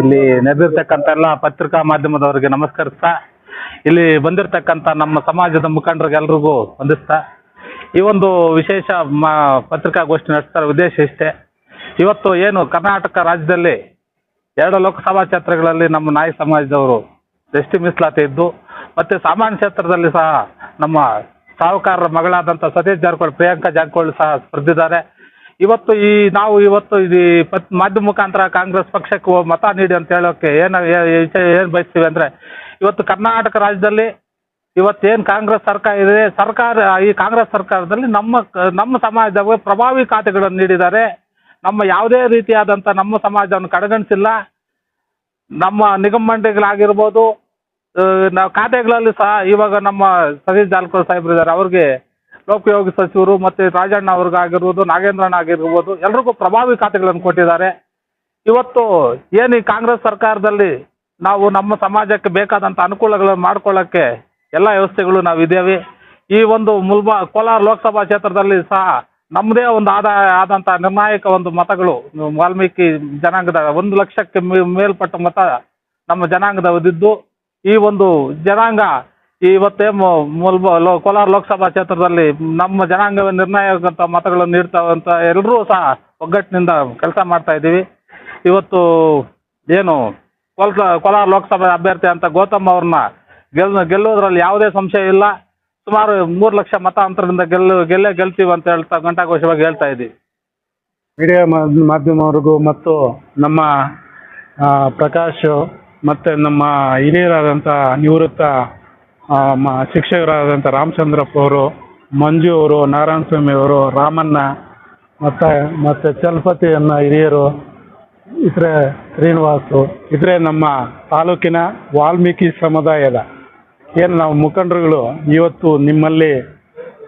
ಇಲ್ಲಿ ನೆರೆದಿರ್ತಕ್ಕಂಥ ಎಲ್ಲ ಪತ್ರಿಕಾ ಮಾಧ್ಯಮದವರಿಗೆ ನಮಸ್ಕರಿಸ್ತಾ, ಇಲ್ಲಿ ಬಂದಿರತಕ್ಕಂಥ ನಮ್ಮ ಸಮಾಜದ ಮುಖಂಡರಿಗೆಲ್ರಿಗೂ ವಂದಿಸ್ತಾ. ಈ ಒಂದು ವಿಶೇಷ ಪತ್ರಿಕಾ ಪತ್ರಿಕಾಗೋಷ್ಠಿ ನಡೆಸ್ತಾರ ಉದ್ದೇಶ ಇಷ್ಟೇ. ಇವತ್ತು ಏನು ಕರ್ನಾಟಕ ರಾಜ್ಯದಲ್ಲಿ ಎರಡು ಲೋಕಸಭಾ ಕ್ಷೇತ್ರಗಳಲ್ಲಿ ನಮ್ಮ ನಾಯಿ ಸಮಾಜದವರು ಎಸ್ಟಿ ಮೀಸಲಾತಿ ಇದ್ದು, ಮತ್ತೆ ಸಾಮಾನ್ಯ ಕ್ಷೇತ್ರದಲ್ಲಿ ಸಹ ನಮ್ಮ ಸಾಹುಕಾರರ ಮಗಳಾದಂಥ ಸತೀಶ್ ಜಾರಕಿಹೊಳಿ, ಪ್ರಿಯಾಂಕಾ ಜಾರಕಿಹೊಳಿ ಸಹ ಸ್ಪರ್ಧಿದ್ದಾರೆ. ಇವತ್ತು ಈ ನಾವು ಇವತ್ತು ಇದು ಪತ್ ಮಾಧ್ಯಮ ಮುಖಾಂತರ ಕಾಂಗ್ರೆಸ್ ಪಕ್ಷಕ್ಕೆ ಮತ ನೀಡಿ ಅಂತ ಹೇಳೋಕ್ಕೆ ಏನು ಏನು ಬಯಸ್ತೀವಿ ಅಂದರೆ ಇವತ್ತು ಕರ್ನಾಟಕ ರಾಜ್ಯದಲ್ಲಿ ಇವತ್ತೇನು ಕಾಂಗ್ರೆಸ್ ಸರ್ಕಾರ ಇದೆ, ಸರ್ಕಾರ, ಈ ಕಾಂಗ್ರೆಸ್ ಸರ್ಕಾರದಲ್ಲಿ ನಮ್ಮ ನಮ್ಮ ಸಮಾಜದ ಪ್ರಭಾವಿ ಖಾತೆಗಳನ್ನು ನೀಡಿದ್ದಾರೆ. ನಮ್ಮ ಯಾವುದೇ ರೀತಿಯಾದಂಥ ನಮ್ಮ ಸಮಾಜವನ್ನು ಕಡೆಗಣಿಸಿಲ್ಲ. ನಮ್ಮ ನಿಗಮ ಮಂಡಳಿಗಳಾಗಿರ್ಬೋದು ನಾವು ಖಾತೆಗಳಲ್ಲಿ ಸಹ ಇವಾಗ ನಮ್ಮ ಸತೀಶ್ ಜಾರಕಿಹೊಳಿ ಸಾಹೇಬ್ರಿದ್ದಾರೆ. ಅವ್ರಿಗೆ ಲೋಕೋಪಯೋಗಿ ಸಚಿವರು ಮತ್ತೆ ರಾಜಣ್ಣ ಅವ್ರಿಗಾಗಿರ್ಬೋದು, ನಾಗೇಂದ್ರಣ್ಣ ಆಗಿರ್ಬೋದು, ಎಲ್ರಿಗೂ ಪ್ರಭಾವಿ ಖಾತೆಗಳನ್ನು ಕೊಟ್ಟಿದ್ದಾರೆ. ಇವತ್ತು ಏನು ಈ ಕಾಂಗ್ರೆಸ್ ಸರ್ಕಾರದಲ್ಲಿ ನಾವು ನಮ್ಮ ಸಮಾಜಕ್ಕೆ ಬೇಕಾದಂಥ ಅನುಕೂಲಗಳನ್ನು ಮಾಡ್ಕೊಳ್ಳೋಕ್ಕೆ ಎಲ್ಲ ವ್ಯವಸ್ಥೆಗಳು ನಾವು ಇದ್ದೇವೆ ಈ ಒಂದು ಮುಲ್ಬಾ, ಕೋಲಾರ ಲೋಕಸಭಾ ಕ್ಷೇತ್ರದಲ್ಲಿ ಸಹ ನಮ್ಮದೇ ಒಂದು ಆದಾಯ ಆದಂಥ ನಿರ್ಣಾಯಕ ಒಂದು ಮತಗಳು, ವಾಲ್ಮೀಕಿ ಜನಾಂಗದ ಒಂದು ಲಕ್ಷಕ್ಕೆ ಮೇಲ್ಪಟ್ಟ ಮತ ನಮ್ಮ ಜನಾಂಗದವದಿದ್ದು. ಈ ಒಂದು ಜನಾಂಗ ಇವತ್ತೇ ಮೂಲ ಕೋಲಾರ ಲೋಕಸಭಾ ಕ್ಷೇತ್ರದಲ್ಲಿ ನಮ್ಮ ಜನಾಂಗ ನಿರ್ಣಾಯಕ ಮತಗಳನ್ನು ನೀಡ್ತಾವಂತ ಎಲ್ಲರೂ ಸಹ ಒಗ್ಗಟ್ಟಿನಿಂದ ಕೆಲಸ ಮಾಡ್ತಾ ಇದ್ದೀವಿ. ಇವತ್ತು ಏನು ಕೋಲ್ಕ, ಕೋಲಾರ ಲೋಕಸಭಾ ಅಭ್ಯರ್ಥಿ ಅಂತ ಗೌತಮ್ ಅವ್ರನ್ನ ಗೆಲ್ ಗೆಲ್ಲೋದ್ರಲ್ಲಿ ಯಾವುದೇ ಸಂಶಯ ಇಲ್ಲ. ಸುಮಾರು ಮೂರು ಲಕ್ಷ ಮತ ಅಂತರದಿಂದ ಗೆಲ್ಲು, ಗೆಲ್ಲೇ ಗೆಲ್ತೀವಿ ಅಂತ ಹೇಳ್ತಾ, ಘಂಟಾಘೋಷವಾಗಿ ಹೇಳ್ತಾ ಇದ್ದೀವಿ. ಮೀಡಿಯಾ ಮಾಧ್ಯಮವರೆಗೂ ಮತ್ತು ನಮ್ಮ ಪ್ರಕಾಶ್ ಮತ್ತು ನಮ್ಮ ಹಿರಿಯರಾದಂಥ ನಿವೃತ್ತ ಶಿಕ್ಷಕರಾದಂಥ ರಾಮಚಂದ್ರಪ್ಪ ಅವರು, ಮಂಜು ಅವರು ನಾರಾಯಣ ಸ್ವಾಮಿ ಅವರು, ರಾಮಣ್ಣ, ಮತ್ತು ಮತ್ತು ಚಲಪತಿ ಅನ್ನ ಹಿರಿಯರು, ಇತರೆ ಶ್ರೀನಿವಾಸು ಇತರೆ ನಮ್ಮ ತಾಲೂಕಿನ ವಾಲ್ಮೀಕಿ ಸಮುದಾಯದ. ಏನು ನಾವು ಮುಖಂಡರುಗಳು, ಇವತ್ತು ನಿಮ್ಮಲ್ಲಿ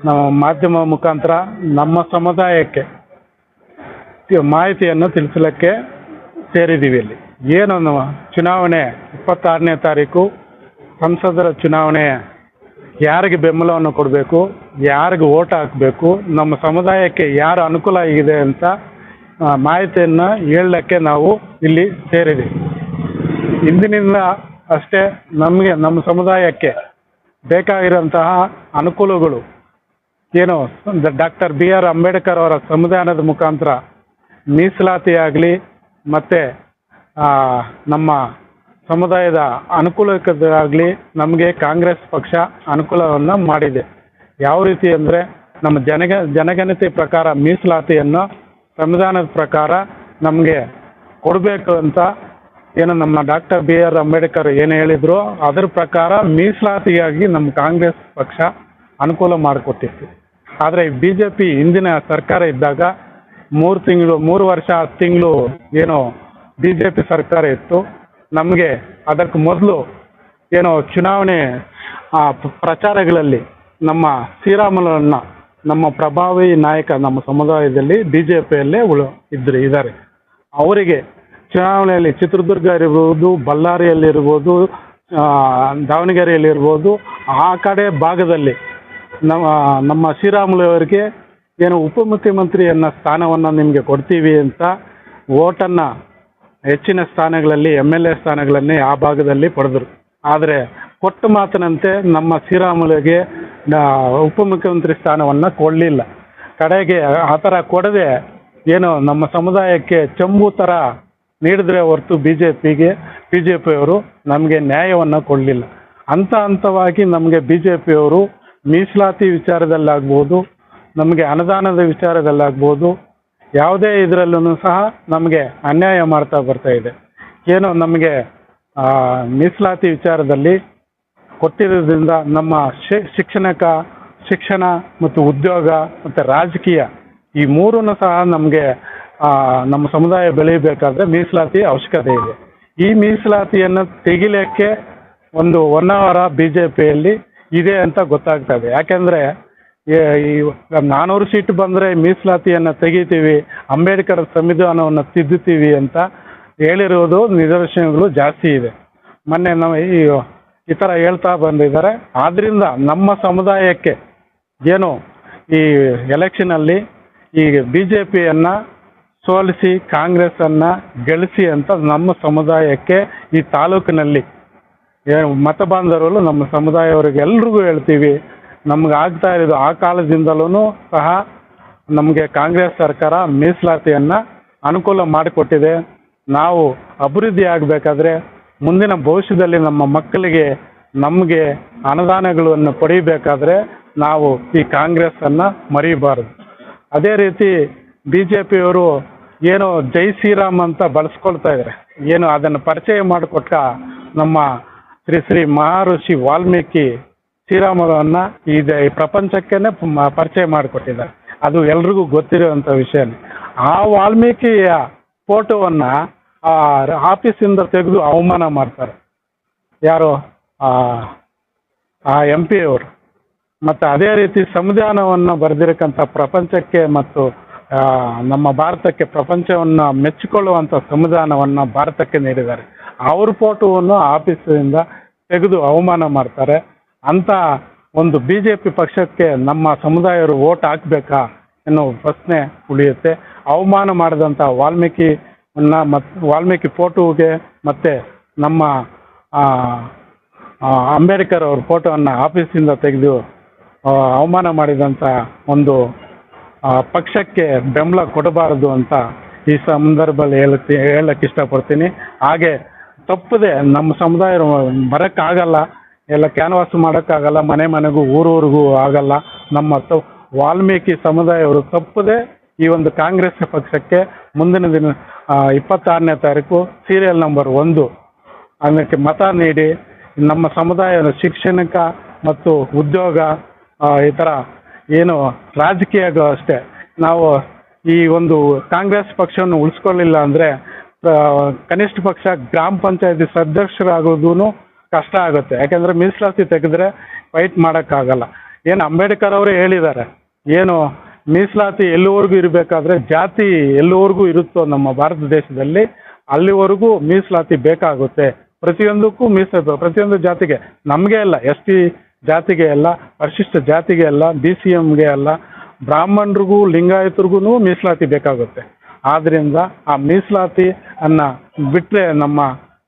ನಾವು ಮಾಧ್ಯಮ ಮುಖಾಂತರ ನಮ್ಮ ಸಮುದಾಯಕ್ಕೆ ಮಾಹಿತಿಯನ್ನು ತಿಳಿಸಲಿಕ್ಕೆ ಸೇರಿದ್ದೀವಿ ಇಲ್ಲಿ. ಏನು ನಾವು ಚುನಾವಣೆ ಇಪ್ಪತ್ತಾರನೇ ತಾರೀಕು ಸಂಸದರ ಚುನಾವಣೆ ಯಾರಿಗೆ ಬೆಂಬಲವನ್ನು ಕೊಡಬೇಕು, ಯಾರಿಗೆ ಓಟ್ ಹಾಕಬೇಕು, ನಮ್ಮ ಸಮುದಾಯಕ್ಕೆ ಯಾರು ಅನುಕೂಲ ಆಗಿದೆ ಅಂತ ಮಾಹಿತಿಯನ್ನು ಹೇಳಲಿಕ್ಕೆ ನಾವು ಇಲ್ಲಿ ಸೇರಿದ್ದೀವಿ. ಇಂದಿನಿಂದ ಅಷ್ಟೇ ನಮಗೆ, ನಮ್ಮ ಸಮುದಾಯಕ್ಕೆ ಬೇಕಾಗಿರುವಂತಹ ಅನುಕೂಲಗಳು ಏನು ಡಾಕ್ಟರ್ ಬಿ ಆರ್ ಅಂಬೇಡ್ಕರ್ ಅವರ ಸಂವಿಧಾನದ ಮುಖಾಂತರ ಮೀಸಲಾತಿಯಾಗಲಿ, ಮತ್ತು ನಮ್ಮ ಸಮುದಾಯದ ಅನುಕೂಲಕ್ಕಾಗಲಿ ನಮಗೆ ಕಾಂಗ್ರೆಸ್ ಪಕ್ಷ ಅನುಕೂಲವನ್ನು ಮಾಡಿದೆ. ಯಾವ ರೀತಿ ಅಂದರೆ ನಮ್ಮ ಜನಗ, ಜನಗಣತಿ ಪ್ರಕಾರ ಮೀಸಲಾತಿಯನ್ನು ಸಂವಿಧಾನದ ಪ್ರಕಾರ ನಮಗೆ ಕೊಡಬೇಕು ಅಂತ ಏನು ನಮ್ಮ ಡಾಕ್ಟರ್ ಬಿ ಆರ್ ಅಂಬೇಡ್ಕರ್ ಏನು ಹೇಳಿದ್ರು, ಅದರ ಪ್ರಕಾರ ಮೀಸಲಾತಿಗಾಗಿ ನಮ್ಮ ಕಾಂಗ್ರೆಸ್ ಪಕ್ಷ ಅನುಕೂಲ ಮಾಡಿಕೊಟ್ಟಿತ್ತು. ಆದರೆ ಬಿ ಜೆ ಪಿ ಹಿಂದಿನ ಸರ್ಕಾರ ಇದ್ದಾಗ ಮೂರು ತಿಂಗಳು, ಮೂರು ವರ್ಷ ಹತ್ತು ತಿಂಗಳು ಏನು ಬಿ ಜೆ ಪಿ ಸರ್ಕಾರ ಇತ್ತು. ನಮಗೆ ಅದಕ್ಕೆ ಮೊದಲು ಏನು ಚುನಾವಣೆ ಪ್ರಚಾರಗಳಲ್ಲಿ ನಮ್ಮ ಶ್ರೀರಾಮುಲನ್ನ, ನಮ್ಮ ಪ್ರಭಾವಿ ನಾಯಕ, ನಮ್ಮ ಸಮುದಾಯದಲ್ಲಿ ಬಿ ಜೆ ಪಿಯಲ್ಲೇ ಉಳು, ಇದ್ರು ಇದ್ದಾರೆ ಅವರಿಗೆ ಚುನಾವಣೆಯಲ್ಲಿ ಚಿತ್ರದುರ್ಗ ಇರ್ಬೋದು ಬಳ್ಳಾರಿಯಲ್ಲಿರ್ಬೋದು ದಾವಣಗೆರೆಯಲ್ಲಿರ್ಬೋದು, ಆ ಕಡೆ ಭಾಗದಲ್ಲಿ ನಮ್ಮ ನಮ್ಮ ಶ್ರೀರಾಮುಲು ಅವರಿಗೆ ಏನು ಉಪಮುಖ್ಯಮಂತ್ರಿಯನ್ನ ಸ್ಥಾನವನ್ನು ನಿಮಗೆ ಕೊಡ್ತೀವಿ ಅಂತ, ಓಟನ್ನು ಹೆಚ್ಚಿನ ಸ್ಥಾನಗಳಲ್ಲಿ ಎಂ ಎಲ್ ಎ ಸ್ಥಾನಗಳನ್ನೇ ಆ ಭಾಗದಲ್ಲಿ ಪಡೆದರು. ಆದರೆ ಕೊಟ್ಟ ಮಾತಿನಂತೆ ನಮ್ಮ ಶ್ರೀರಾಮುಲುಗೆ ಉಪಮುಖ್ಯಮಂತ್ರಿ ಸ್ಥಾನವನ್ನು ಕೊಡಲಿಲ್ಲ. ಕಡೆಗೆ ಆ ಥರ ಕೊಡದೆ ಏನು ನಮ್ಮ ಸಮುದಾಯಕ್ಕೆ ಚಂಬು ಥರ ನೀಡಿದ್ರೆ ಹೊರತು ಬಿ ಜೆ ಪಿಗೆ ಬಿ ಜೆ ಪಿಯವರು ನಮಗೆ ನ್ಯಾಯವನ್ನು ಕೊಡಲಿಲ್ಲ. ಹಂತ ಹಂತವಾಗಿ ನಮಗೆ ಬಿ ಜೆ ಪಿಯವರು ಮೀಸಲಾತಿ ವಿಚಾರದಲ್ಲಾಗ್ಬೋದು, ನಮಗೆ ಅನುದಾನದ ವಿಚಾರದಲ್ಲಾಗ್ಬೋದು ಯಾವುದೇ ಇದರಲ್ಲೂ ಸಹ ನಮಗೆ ಅನ್ಯಾಯ ಮಾಡ್ತಾ ಬರ್ತಾ ಇದೆ. ಏನು ನಮಗೆ ಮೀಸಲಾತಿ ವಿಚಾರದಲ್ಲಿ ಕೊಟ್ಟಿರೋದ್ರಿಂದ ನಮ್ಮ ಶಿಕ್ಷಣಕ, ಶಿಕ್ಷಣ ಮತ್ತು ಉದ್ಯೋಗ ಮತ್ತು ರಾಜಕೀಯ ಈ ಮೂರನ್ನು ಸಹ ನಮಗೆ ನಮ್ಮ ಸಮುದಾಯ ಬೆಳೆಯಬೇಕಾದ್ರೆ ಮೀಸಲಾತಿ ಅವಶ್ಯಕತೆ ಇದೆ. ಈ ಮೀಸಲಾತಿಯನ್ನು ತೆಗಿಲಿಕ್ಕೆ ಒಂದು ಒನ್ ಅವರ ಬಿ ಜೆ ಪಿಯಲ್ಲಿ ಇದೆ ಅಂತ ಗೊತ್ತಾಗ್ತದೆ ಇದೆ. ಈ ನಾನೂರು ಸೀಟ್ ಬಂದರೆ ಮೀಸಲಾತಿಯನ್ನು ತೆಗಿತೀವಿ, ಅಂಬೇಡ್ಕರ್ ಸಂವಿಧಾನವನ್ನು ತಿದ್ದುತ್ತೀವಿ ಅಂತ ಹೇಳಿರುವುದು ನಿದರ್ಶನಗಳು ಜಾಸ್ತಿ ಇದೆ. ಮೊನ್ನೆ ನಾವು ಈ ಈ ಥರ ಹೇಳ್ತಾ ಬಂದಿದ್ದಾರೆ. ಆದ್ದರಿಂದ ನಮ್ಮ ಸಮುದಾಯಕ್ಕೆ ಏನು ಈ ಎಲೆಕ್ಷನಲ್ಲಿ ಈ ಬಿ ಜೆ ಪಿಯನ್ನು ಸೋಲಿಸಿ, ಕಾಂಗ್ರೆಸ್ಸನ್ನು ಗೆಲ್ಲಿಸಿ ಅಂತ ನಮ್ಮ ಸಮುದಾಯಕ್ಕೆ ಈ ತಾಲೂಕಿನಲ್ಲಿ ಮತ ಬಾಂಧವರು ನಮ್ಮ ಸಮುದಾಯವರಿಗೆ ಎಲ್ರಿಗೂ ಹೇಳ್ತೀವಿ. ನಮ್ಗೆ ಆಗ್ತಾ ಇರೋದು ಆ ಕಾಲದಿಂದಲೂ ಸಹ ನಮಗೆ ಕಾಂಗ್ರೆಸ್ ಸರ್ಕಾರ ಮೀಸಲಾತಿಯನ್ನು ಅನುಕೂಲ ಮಾಡಿಕೊಟ್ಟಿದೆ. ನಾವು ಅಭಿವೃದ್ಧಿ ಆಗಬೇಕಾದ್ರೆ ಮುಂದಿನ ಭವಿಷ್ಯದಲ್ಲಿ ನಮ್ಮ ಮಕ್ಕಳಿಗೆ ನಮಗೆ ಅನುದಾನಗಳನ್ನು ಪಡೆಯಬೇಕಾದ್ರೆ ನಾವು ಈ ಕಾಂಗ್ರೆಸ್ಸನ್ನು ಮರೀಬಾರದು. ಅದೇ ರೀತಿ ಬಿ ಜೆ ಪಿಯವರು ಏನು ಜೈ ಶ್ರೀರಾಮ್ ಅಂತ ಬಳಸ್ಕೊಳ್ತಾ ಇದ್ದಾರೆ ಏನು ಅದನ್ನು ಪರಿಚಯ ಮಾಡಿಕೊಟ್ಟ ನಮ್ಮ ಶ್ರೀ ಶ್ರೀ ಮಹಾಋಷಿ ವಾಲ್ಮೀಕಿ ಶ್ರೀರಾಮರನ್ನ ಈ ಪ್ರಪಂಚಕ್ಕೆ ಈ ಪ್ರಪಂಚಕ್ಕೇನೆ ಪರಿಚಯ ಮಾಡಿಕೊಟ್ಟಿದ್ದಾರೆ. ಅದು ಎಲ್ರಿಗೂ ಗೊತ್ತಿರುವಂತ ವಿಷಯ ಆ ವಾಲ್ಮೀಕಿಯ ಫೋಟೋವನ್ನ ಆಫೀಸಿಂದ ತೆಗೆದು ಅವಮಾನ ಮಾಡ್ತಾರೆ. ಯಾರು? ಆ ಎಂ ಪಿ ಅವರು. ಮತ್ತು ಅದೇ ರೀತಿ ಸಂವಿಧಾನವನ್ನು ಬರೆದಿರಕ್ಕಂಥ ಪ್ರಪಂಚಕ್ಕೆ ಮತ್ತು ನಮ್ಮ ಭಾರತಕ್ಕೆ ಪ್ರಪಂಚವನ್ನು ಮೆಚ್ಚಿಕೊಳ್ಳುವಂಥ ಸಂವಿಧಾನವನ್ನು ಭಾರತಕ್ಕೆ ನೀಡಿದ್ದಾರೆ. ಅವ್ರ ಫೋಟೋವನ್ನು ಆಫೀಸಿಂದ ತೆಗೆದು ಅವಮಾನ ಮಾಡ್ತಾರೆ. ಅಂತ ಒಂದು ಬಿ ಜೆ ಪಿ ಪಕ್ಷಕ್ಕೆ ನಮ್ಮ ಸಮುದಾಯರು ಓಟ್ ಹಾಕಬೇಕಾ ಎನ್ನುವ ಪ್ರಶ್ನೆ ಉಳಿಯುತ್ತೆ. ಅವಮಾನ ಮಾಡಿದಂಥ ವಾಲ್ಮೀಕಿಯನ್ನ ಮತ್ತು ವಾಲ್ಮೀಕಿ ಫೋಟೋಗೆ ಮತ್ತು ನಮ್ಮ ಅಂಬೇಡ್ಕರ್ ಅವ್ರ ಫೋಟೋವನ್ನು ಆಫೀಸಿಂದ ತೆಗೆದು ಅವಮಾನ ಮಾಡಿದಂಥ ಒಂದು ಪಕ್ಷಕ್ಕೆ ಬೆಂಬಲ ಕೊಡಬಾರದು ಅಂತ ಈ ಸಂದರ್ಭದಲ್ಲಿ ಹೇಳಕ್ಕೆ ಹೇಳಕ್ಕೆ ಇಷ್ಟಪಡ್ತೀನಿ. ಹಾಗೆ ತಪ್ಪದೆ ನಮ್ಮ ಸಮುದಾಯ ಬರೋಕ್ಕಾಗಲ್ಲ ಎಲ್ಲ ಕ್ಯಾನ್ವಾಸ್ ಮಾಡೋಕ್ಕಾಗಲ್ಲ, ಮನೆ ಮನೆಗೂ, ಊರೂರಿಗೂ ಆಗಲ್ಲ. ನಮ್ಮ ವಾಲ್ಮೀಕಿ ಸಮುದಾಯವರು ತಪ್ಪದೆ ಈ ಒಂದು ಕಾಂಗ್ರೆಸ್ ಪಕ್ಷಕ್ಕೆ ಮುಂದಿನ ದಿನ ಇಪ್ಪತ್ತಾರನೇ ತಾರೀಕು ಸೀರಿಯಲ್ ನಂಬರ್ ಒಂದು. ಅದಕ್ಕೆ ಮತ ನೀಡಿ, ನಮ್ಮ ಸಮುದಾಯದ ಶಿಕ್ಷಣಕ ಮತ್ತು ಉದ್ಯೋಗ ಈ ಥರ ಏನು ರಾಜಕೀಯಗೂ ಅಷ್ಟೇ. ನಾವು ಈ ಒಂದು ಕಾಂಗ್ರೆಸ್ ಪಕ್ಷವನ್ನು ಉಳಿಸ್ಕೊಳ್ಳಿಲ್ಲ ಅಂದರೆ ಕನಿಷ್ಠ ಪಕ್ಷ ಗ್ರಾಮ ಪಂಚಾಯತಿ ಸದಸ್ಯರಾಗೋದೂ ಕಷ್ಟ ಆಗುತ್ತೆ. ಯಾಕೆಂದರೆ ಮೀಸಲಾತಿ ತೆಗೆದ್ರೆ ಫೈಟ್ ಮಾಡೋಕ್ಕಾಗಲ್ಲ. ಏನು ಅಂಬೇಡ್ಕರ್ ಅವರೇ ಹೇಳಿದ್ದಾರೆ, ಏನು ಮೀಸಲಾತಿ ಎಲ್ಲಿವರೆಗೂ ಇರಬೇಕಾದ್ರೆ ಜಾತಿ ಎಲ್ಲಿವರೆಗೂ ಇರುತ್ತೋ ನಮ್ಮ ಭಾರತ ದೇಶದಲ್ಲಿ ಅಲ್ಲಿವರೆಗೂ ಮೀಸಲಾತಿ ಬೇಕಾಗುತ್ತೆ. ಪ್ರತಿಯೊಂದಕ್ಕೂ ಮೀಸಲಾತಿ ಪ್ರತಿಯೊಂದು ಜಾತಿಗೆ, ನಮಗೆ ಅಲ್ಲ ಎಸ್ ಟಿ ಜಾತಿಗೆ ಅಲ್ಲ, ಪರಿಶಿಷ್ಟ ಜಾತಿಗೆ ಅಲ್ಲ, ಬಿ ಸಿ ಎಮ್ಗೆ ಅಲ್ಲ, ಬ್ರಾಹ್ಮಣರಿಗೂ, ಲಿಂಗಾಯತರಿಗೂ ಮೀಸಲಾತಿ ಬೇಕಾಗುತ್ತೆ. ಆದ್ದರಿಂದ ಆ ಮೀಸಲಾತಿ ಅನ್ನ ಬಿಟ್ಟರೆ ನಮ್ಮ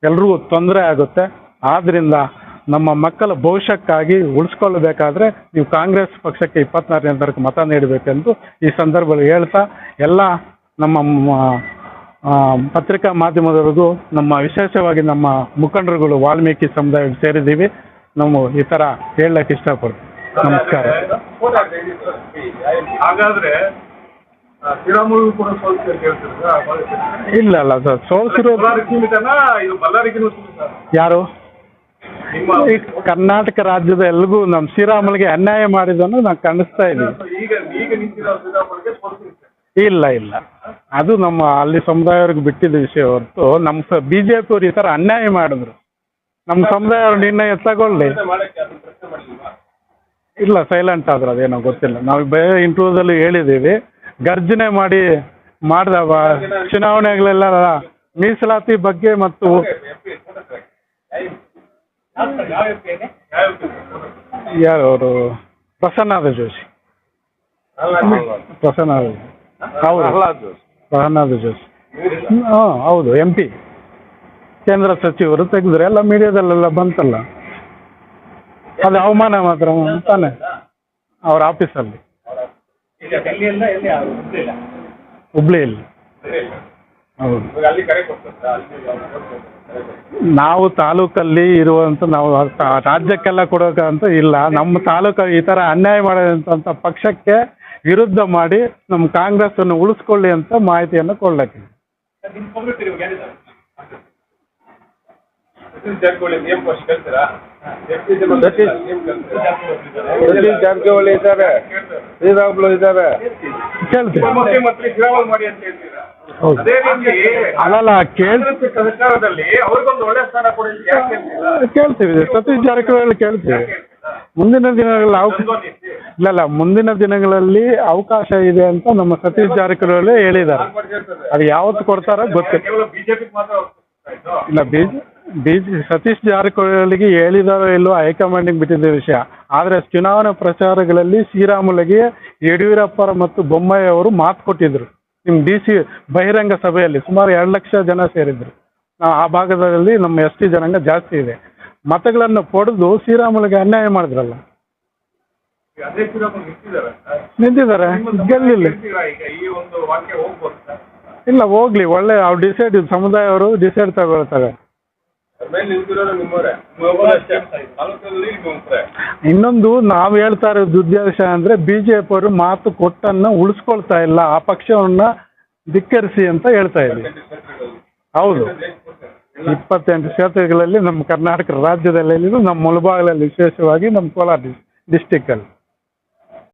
ಎಲ್ರಿಗೂ ತೊಂದರೆ ಆಗುತ್ತೆ. ಆದ್ದರಿಂದ ನಮ್ಮ ಮಕ್ಕಳ ಭವಿಷ್ಯಕ್ಕಾಗಿ ಉಳಿಸ್ಕೊಳ್ಬೇಕಾದ್ರೆ ನೀವು ಕಾಂಗ್ರೆಸ್ ಪಕ್ಷಕ್ಕೆ ಇಪ್ಪತ್ನಾಲ್ಕನೇ ತಾರೀಕು ಮತ ನೀಡಬೇಕೆಂದು ಈ ಸಂದರ್ಭದಲ್ಲಿ ಹೇಳ್ತಾ ಎಲ್ಲ ನಮ್ಮ ಪತ್ರಿಕಾ ಮಾಧ್ಯಮದವರೆಗೂ ನಮ್ಮ ವಿಶೇಷವಾಗಿ ನಮ್ಮ ಮುಖಂಡರುಗಳು ವಾಲ್ಮೀಕಿ ಸಮುದಾಯಕ್ಕೆ ಸೇರಿದ್ದೀವಿ. ನಾವು ಈ ಥರ ಹೇಳಕ್ಕೆ ಇಷ್ಟಪಡ್ತೀವಿ ನಮಸ್ಕಾರ. ಹಾಗಾದ್ರೆ ಇಲ್ಲ ಅಲ್ಲ ಸರ್ ಸೋಲ್ಸಿರೋ ಯಾರು? ಈ ಕರ್ನಾಟಕ ರಾಜ್ಯದ ಎಲ್ಲಗೂ ನಮ್ಮ ಶ್ರೀರಾಮನಿಗೆ ಅನ್ಯಾಯ ಮಾಡಿದನ್ನು ನಾವು ಕಾಣಿಸ್ತಾ ಇದ್ದೀವಿ. ಇಲ್ಲ ಇಲ್ಲ. ಅದು ನಮ್ಮ ಅಲ್ಲಿ ಸಮುದಾಯವ್ರಿಗೆ ಬಿಟ್ಟಿದ್ದ ವಿಷಯ ಹೊರತು ನಮ್ಮ ಸ ಬಿ ಜೆ ಪಿಯವ್ರು ಈ ಥರ ಅನ್ಯಾಯ ಮಾಡಿದ್ರು. ನಮ್ಮ ಸಮುದಾಯವ್ರು ನಿರ್ಣಯ ತಗೊಳ್ಳಿ ಇಲ್ಲ ಸೈಲೆಂಟ್ ಆದ್ರೆ ಅದೇನೋ ಗೊತ್ತಿಲ್ಲ. ನಾವು ಬೇರೆ ಇಂಟರ್ವ್ಯೂದಲ್ಲಿ ಹೇಳಿದ್ದೀವಿ. ಗರ್ಜನೆ ಮಾಡಿ ಮಾಡಿದವ ಚುನಾವಣೆಗಳೆಲ್ಲ ಮೀಸಲಾತಿ ಬಗ್ಗೆ ಮತ್ತು ಯಾರು ಅವರು? ಪ್ರಸನ್ನಾದ ಜೋಶಿ. ಪ್ರಸನ್ನ ಹೌದು. ಪ್ರಹ್ಲಾದ್ ಜೋಶಿ. ಹಾಂ ಹೌದು ಎಂ ಪಿ. ಕೇಂದ್ರ ಸಚಿವರು ತೆಗೆದ್ರೆ ಎಲ್ಲ ಮೀಡಿಯಾದಲ್ಲೆಲ್ಲ ಬಂತಲ್ಲ? ಅದು ಅವಮಾನ ಮಾತ್ರ ತಾನೆ? ಅವ್ರ ಆಫೀಸಲ್ಲಿ? ಹುಬ್ಳಿಯಲ್ಲಿ. ಹೌದು. ನಾವು ತಾಲೂಕಲ್ಲಿ ಇರುವಂಥ ನಾವು ರಾಜ್ಯಕ್ಕೆಲ್ಲ ಕೊಡೋಕಂತ ಇಲ್ಲ. ನಮ್ಮ ತಾಲೂಕು ಈ ಥರ ಅನ್ಯಾಯ ಮಾಡಿದಂಥ ಪಕ್ಷಕ್ಕೆ ವಿರುದ್ಧ ಮಾಡಿ ನಮ್ಮ ಕಾಂಗ್ರೆಸ್ಸನ್ನು ಉಳಿಸ್ಕೊಳ್ಳಿ ಅಂತ ಮಾಹಿತಿಯನ್ನು ಕೊಡ್ಲಕ್ಕೆ. ಸತೀಶ್ ಜಾರಕಿಹೊಳಿ ಇದ್ದಾರೆ. ಶ್ರೀರಾಮುಲು ಇದ್ದಾರೆ. ಕೇಳ್ತೀವಿ. ಹೌದು. ಅದೇ ರೀತಿ ಅಲ್ಲಲ್ಲ ಕೇಳ್ ಕಾಂಗ್ರೆಸ್ ಸರ್ಕಾರದಲ್ಲಿ ಅವ್ರಿಗೊಂದು ಒಳ್ಳೆ ಸ್ಥಾನ ಕೊಡಿ ಅಂತ ಯಾಕೆ ಹೇಳ್ತೀರಾ ಕೇಳ್ತೀವಿ. ಸತೀಶ್ ಜಾರಕಿಹೊಳಿ ಕೇಳ್ತೀವಿ. ಮುಂದಿನ ದಿನಗಳಲ್ಲಿ ಅವಕಾಶ ಇಲ್ಲ ಇಲ್ಲ ಮುಂದಿನ ದಿನಗಳಲ್ಲಿ ಅವಕಾಶ ಇದೆ ಅಂತ ನಮ್ಮ ಸತೀಶ್ ಜಾರಕಿಹೊಳಿ ಹೇಳಿದ್ದಾರೆ. ಅದು ಯಾವತ್ತು ಕೊಡ್ತಾರೋ ಗೊತ್ತಿಲ್ಲ. ಕೇವಲ ಬಿಜೆಪಿ ಮಾತ್ರ ಹೋಗ್ತಾ ಇದ್ದು. ಇಲ್ಲ ಬೀಜ ಬೀಜ ಸತೀಶ್ ಜಾರಕಿಹೊಳಿಗೆ ಹೇಳಿದಾರೋ ಇಲ್ಲೋ ಹೈಕಮಾಂಡಿಗೆ ಬಿಟ್ಟಿದ್ದ ವಿಷಯ. ಆದರೆ ಚುನಾವಣಾ ಪ್ರಚಾರಗಳಲ್ಲಿ ಶ್ರೀರಾಮುಲುಗೆ ಯಡಿಯೂರಪ್ಪ ಮತ್ತು ಬೊಮ್ಮಾಯಿ ಅವರು ಮಾತು ಕೊಟ್ಟಿದ್ರು. ನಿಮ್ಮ ಡಿ ಸಿ ಬಹಿರಂಗ ಸಭೆಯಲ್ಲಿ ಸುಮಾರು ಎರಡು ಲಕ್ಷ ಜನ ಸೇರಿದ್ರು. ಆ- ಭಾಗದಲ್ಲಿ ನಮ್ಮ ಎಸ್ ಟಿ ಜನಾಂಗ ಜಾಸ್ತಿ ಇದೆ. ಮತಗಳನ್ನು ಪಡೆದು ಶ್ರೀರಾಮುಲಿಗೆ ಅನ್ಯಾಯ ಮಾಡಿದ್ರಲ್ಲ. ನಿಂತಿದ್ದಾರೆ. ಗೆಲ್ಲಿಲ್ಲ. ಇಲ್ಲ, ಹೋಗ್ಲಿ. ಒಳ್ಳೆ, ಅವ್ರು ಡಿಸೈಡ್ ಸಮುದಾಯ ಅವರು ಡಿಸೈಡ್ ತಗೊಳ್ತಾರೆ. ಇನ್ನೊಂದು ನಾವು ಹೇಳ್ತಾ ಇರೋ ಉದ್ದೇಶ ಅಂದ್ರೆ ಬಿಜೆಪಿ ಅವರು ಮಾತು ಕೊಟ್ಟನ್ನ ಉಳಿಸ್ಕೊಳ್ತಾ ಇಲ್ಲ. ಆ ಪಕ್ಷವನ್ನ ಧಿಕ್ಕರಿಸಿ ಅಂತ ಹೇಳ್ತಾ ಇದ್ದೀವಿ ಹೌದು. ಇಪ್ಪತ್ತೆಂಟು ಕ್ಷೇತ್ರಗಳಲ್ಲಿ. ನಮ್ಮ ಕರ್ನಾಟಕ ರಾಜ್ಯದಲ್ಲಿ ನಮ್ಮ ಮುಳಬಾಗಿಲಲ್ಲಿ ವಿಶೇಷವಾಗಿ ನಮ್ಮ ಕೋಲಾರ ಡಿಸ್ಟಿಕ್ ಅಲ್ಲಿ.